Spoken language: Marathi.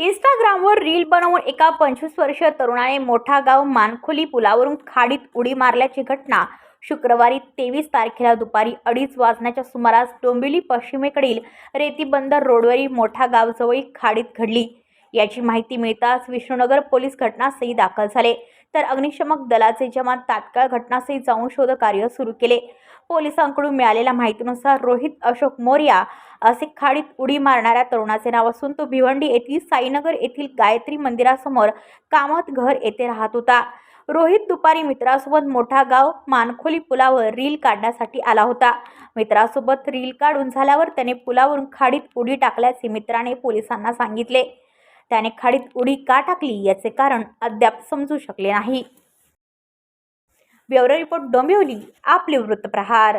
इंस्टाग्रामवर रील बनवून एका पंचवीस वर्षीय तरुणाने मोठा गाव मानखोली पुलावरून खाडीत उडी मारल्याची घटना शुक्रवारी तेवीस तारखेला दुपारी अडीच वाजण्याच्या सुमारास डोंबिवली पश्चिमेकडील रेतीबंदर रोडवरील मोठा गावजवळील खाडीत घडली. याची माहिती मिळताच विष्णुनगर पोलीस घटनास्थळी दाखल झाले. तर अग्निशमक दलाचे जवान तात्काळ घटनास्थळी जाऊन शोधकार्य सुरू केले. पोलिसांकडून मिळालेल्या माहितीनुसार रोहित अशोक मोर्या असे खाडीत उडी मारणाऱ्या तरुणाचे नाव असून तो भिवंडी येथील साईनगर येथील गायत्री मंदिरासमोर कामत घर येथे राहत होता. रोहित दुपारी मित्रासोबत मोठा गाव मानखोली पुलावर रील काढण्यासाठी आला होता. मित्रासोबत रील काढून झाल्यावर त्याने पुलावरून खाडीत उडी टाकल्याचे मित्राने पोलिसांना सांगितले. त्याने खाडीत उडी का टाकली याचे कारण अद्याप समजू शकले नाही. ब्युरो रिपोर्ट डोंबिवली आपले वृत्तप्रहार